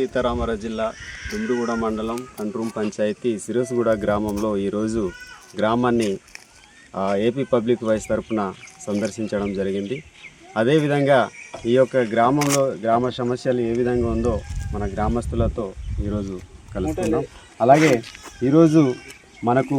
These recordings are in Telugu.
సీతారామరాజు జిల్లా దుమ్మిడిగూడ మండలం కంట్రూం పంచాయతీ సిరస్గూడ గ్రామంలో ఈరోజు గ్రామాన్ని ఏపీ పబ్లిక్ వాయిస్ తరపున సందర్శించడం జరిగింది. అదేవిధంగా ఈ యొక్క గ్రామంలో గ్రామ సమస్యలు ఏ విధంగా ఉందో మన గ్రామస్తులతో ఈరోజు కలుసుకున్నాం అలాగే ఈరోజు మనకు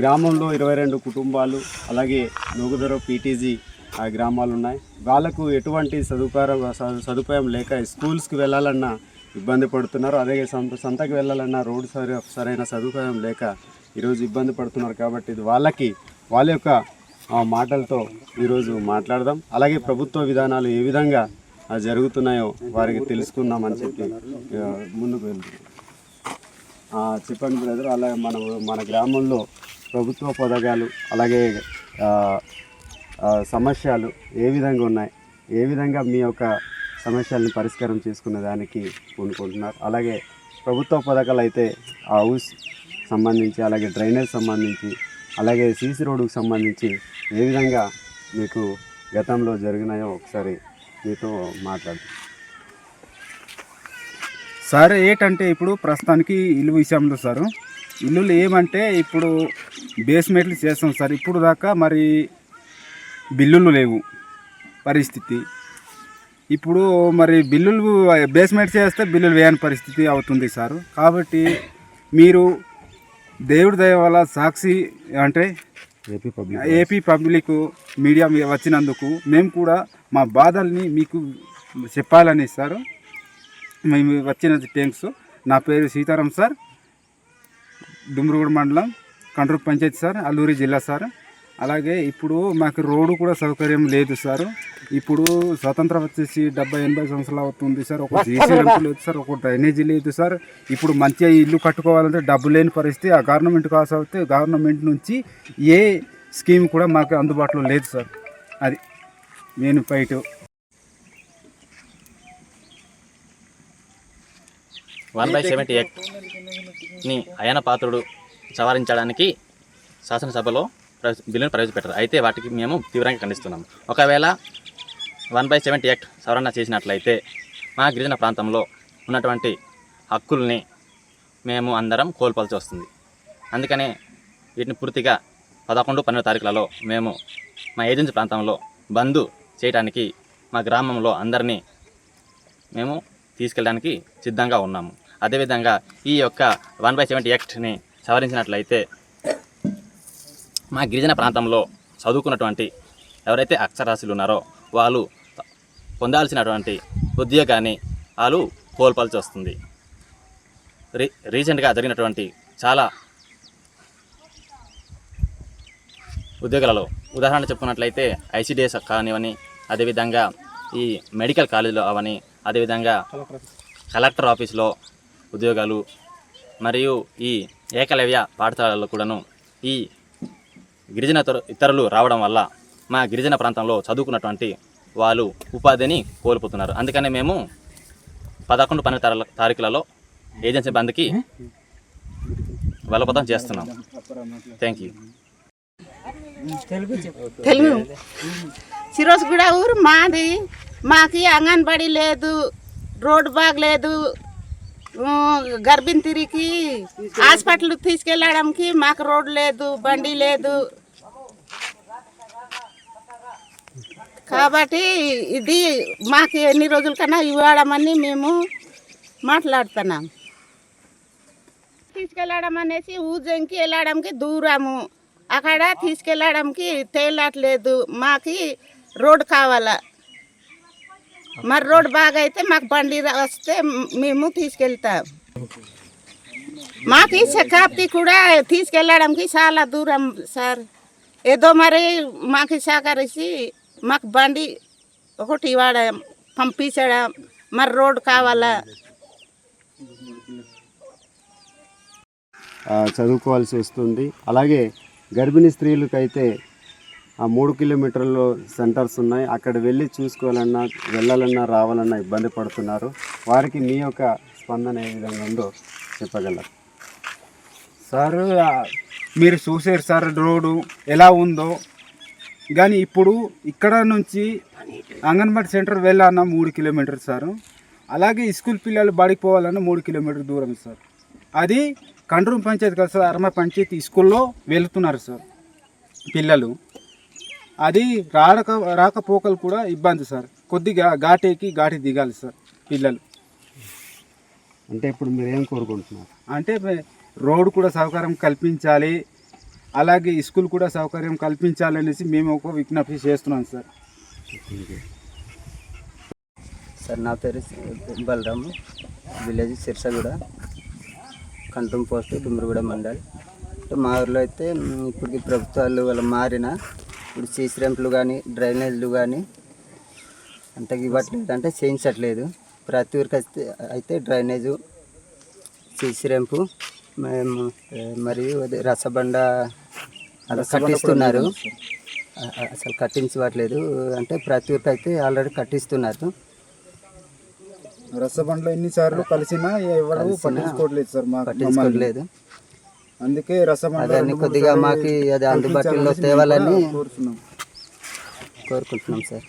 గ్రామంలో ఇరవై రెండు కుటుంబాలు అలాగే నూగుదర పీటీజీ ఆ గ్రామాలు ఉన్నాయి వాళ్ళకు ఎటువంటి సదుపాయం సదుపాయం లేక స్కూల్స్కి వెళ్ళాలన్నా ఇబ్బంది పడుతున్నారు. అదే సంత సంతకి వెళ్ళాలన్నా రోడ్డు సరి సరైన సదుపాయం లేక ఈరోజు ఇబ్బంది పడుతున్నారు కాబట్టి ఇది వాళ్ళకి వాళ్ళ యొక్క మాటలతో ఈరోజు మాట్లాడదాం. అలాగే ప్రభుత్వ విధానాలు ఏ విధంగా జరుగుతున్నాయో వారికి తెలుసుకుందామని చెప్పి ముందుకు వెళ్తున్నాం. చెప్పండి బ్రదర్ అలాగే మన మన గ్రామంలో ప్రభుత్వ పథకాలు అలాగే సమస్యలు ఏ విధంగా ఉన్నాయి? ఏ విధంగా మీ యొక్క సమస్యల్ని పరిష్కారం చేసుకునే దానికి పూనుకుంటున్నారు. అలాగే ప్రభుత్వ పథకాలు అయితే ఆ హౌస్ సంబంధించి అలాగే డ్రైనేజ్ సంబంధించి అలాగే సీసీ రోడ్డుకు సంబంధించి ఏ విధంగా మీకు గతంలో జరిగినాయో ఒకసారి మీతో మాట్లాడు సార్ ఏంటంటే ఇప్పుడు ప్రస్తుతానికి ఇల్లు విషయంలో సార్ ఇల్లులు ఏమంటే ఇప్పుడు బేస్మెంట్లు చేస్తాం సార్. ఇప్పుడు దాకా మరి బిల్లులు లేవు. పరిస్థితి ఇప్పుడు మరి బిల్లులు బేస్మెంట్ చేస్తే బిల్లులు వేయని పరిస్థితి అవుతుంది సార్. కాబట్టి మీరు దేవుడి దయ వల్ల సాక్షి అంటే AP public AP public media వచ్చినందుకు మేము కూడా మా బాధల్ని మీకు చెప్పాలని సార్. మేము వచ్చిన థ్యాంక్స్ నా పేరు సీతారాం సార్. డుమ్రుగుడు మండలం కంట్రూప్ పంచాయతీ సార్ అల్లూరి జిల్లా సార్. అలాగే ఇప్పుడు మాకు రోడ్డు కూడా సౌకర్యం లేదు సార్. ఇప్పుడు స్వతంత్రం వచ్చేసి డెబ్బై ఎనభై సంవత్సరాలు అవుతుంది సార్. ఒక లింక్ లేదు సార్ ఒక డ్రైనేజీ లేదు సార్. ఇప్పుడు మంచిగా ఇల్లు కట్టుకోవాలంటే డబ్బు లేని పరిస్థితి. ఆ గవర్నమెంట్ కాస్ అవుతే గవర్నమెంట్ నుంచి ఏ స్కీమ్ కూడా మాకు అందుబాటులో లేదు సార్. అది నేను ఫైట్ వన్ బై సెవెంటీ ఎయిట్ని అయన పాత్రుడు సవరించడానికి శాసనసభలో బిల్లును ప్రవేశపెట్టారు. అయితే వాటికి మేము తీవ్రంగా ఖండిస్తున్నాం ఒకవేళ వన్ బై సెవెంటీ యాక్ట్ సవరణ చేసినట్లయితే మా గిరిజన ప్రాంతంలో ఉన్నటువంటి హక్కుల్ని మేము అందరం కోల్పోవాల్సి వస్తుంది. అందుకనే వీటిని పూర్తిగా పదకొండు పన్నెండు తారీఖులలో మేము మా ఏజెన్సీ ప్రాంతంలో బంద్ చేయడానికి మా గ్రామంలో అందరినీ మేము తీసుకెళ్ళడానికి సిద్ధంగా ఉన్నాము. అదేవిధంగా ఈ యొక్క వన్ బై సెవెంటీ యాక్ట్ని సవరించినట్లయితే మా గిరిజన ప్రాంతంలో చదువుకున్నటువంటి ఎవరైతే అక్షరాస్యులు ఉన్నారో వాళ్ళు పొందాల్సినటువంటి ఉద్యోగాన్ని వాళ్ళు కోల్పాల్సి వస్తుంది. రీ రీసెంట్గా జరిగినటువంటి చాలా ఉద్యోగాలలో ఉదాహరణ చెప్పుకున్నట్లయితే ఐసీడీఎస్ కానివని అదేవిధంగా ఈ మెడికల్ కాలేజీలో అవని అదేవిధంగా కలెక్టర్ ఆఫీస్లో ఉద్యోగాలు మరియు ఈ ఏకలవ్య పాఠశాలలో కూడాను ఈ గిరిజన ఇతరులు రావడం వల్ల మా గిరిజన ప్రాంతంలో చదువుకున్నటువంటి వాళ్ళు ఉపాధిని కోల్పోతున్నారు. అందుకనే మేము పదకొండు పన్నెండు తారీఖు తారీఖులలో ఏజెన్సీ బంద్కి బలపదం చేస్తున్నాం. Thank you Telugu. సిరోస్ ఊరు మాది. మాకి అంగన్బడి లేదు రోడ్ బాగలేదు. ఊ, గర్భిణీ తిరిగి హాస్పిటల్ తీసుకెళ్ళడానికి మాకు రోడ్ లేదు బండి లేదు. కాబట్టి ఇది మాకు ఎన్ని రోజుల కన్నా ఇవ్వడమని మేము మాట్లాడుతున్నాం. తీసుకెళ్ళడం అనేసి ఊజంకి వెళ్ళడానికి దూరము. అక్కడ తీసుకెళ్ళడానికి తేలట్లేదు. మాకు రోడ్ కావాలా. మరి రోడ్ బాగా అయితే మాకు బండి వస్తే మేము తీసుకెళ్తాం. మాకు శకాబ్ది కూడా తీసుకెళ్ళడానికి చాలా దూరం సార్. ఏదో మరి మాకు సహకరించి మాకు బండి ఒకటి వాడ పంపించడం? మరి రోడ్ కావాలా? చదువుకోవాల్సి వస్తుంది. అలాగే గర్భిణీ స్త్రీలకైతే ఆ మూడు కిలోమీటర్లు సెంటర్స్ ఉన్నాయి. అక్కడ వెళ్ళి చూసుకోవాలన్నా వెళ్ళాలన్నా రావాలన్నా ఇబ్బంది పడుతున్నారు. వారికి మీ యొక్క స్పందన ఏ విధంగా ఉందో చెప్పగలరు. సార్ మీరు చూసారు సార్ రోడ్డు ఎలా ఉందో? కానీ ఇప్పుడు ఇక్కడ నుంచి అంగన్వాడీ సెంటర్ వెళ్ళాలన్న మూడు కిలోమీటర్ సార్. అలాగే స్కూల్ పిల్లలు బడికి పోవాలన్నా మూడు కిలోమీటర్ దూరం సార్. అది కండ్రూమ్ పంచాయతీ కదా సార్ అరమ పంచాయతీ స్కూల్లో వెళ్తున్నారు సార్ పిల్లలు. అది రాక రాకపోకలు కూడా ఇబ్బంది సార్. కొద్దిగా ఘాటేకి ఘాటి దిగాలి సార్ పిల్లలు. అంటే ఇప్పుడు మీరు ఏం కోరుకుంటున్నారు? అంటే రోడ్డు కూడా సౌకర్యం కల్పించాలి అలాగే స్కూల్ కూడా సౌకర్యం కల్పించాలనేసి మేము ఒక విజ్ఞప్తి చేస్తున్నాం సార్. సార్ నా పేరు బలరాము విలేజ్ సిర్సగూడ. కంటం పోస్ట్ డుమ్రగూడ మండల్. మా ఊర్లో అయితే ఇప్పటికి ప్రభుత్వాలు వాళ్ళ మారిన ఇప్పుడు సీసీ ర్యాంపులు కానీ డ్రైనేజ్లు కానీ అంతకు ఇవ్వట్లేదు. అంటే చేయించట్లేదు. ప్రతి ఊరికి అయితే అయితే డ్రైనేజు సీసీ ర్యాంపు మేము మరియు రసబండ అలా కట్టిస్తున్నారు. అసలు కట్టించట్లేదు అంటే ప్రతి ఊరికి అయితే ఆల్రెడీ కట్టిస్తున్నారు. రసబండ్లో ఎన్నిసార్లు కలిసినా ఎవరు పట్టించుకోవట్లేదు సార్ మాకు. పట్టించుకోవట్లేదు. అందుకే మూడు కొద్దిగా మాకు అది అందుబాటులో తేవాలని కూడా కోరుతున్నాం కోరుకుంటున్నాం సార్.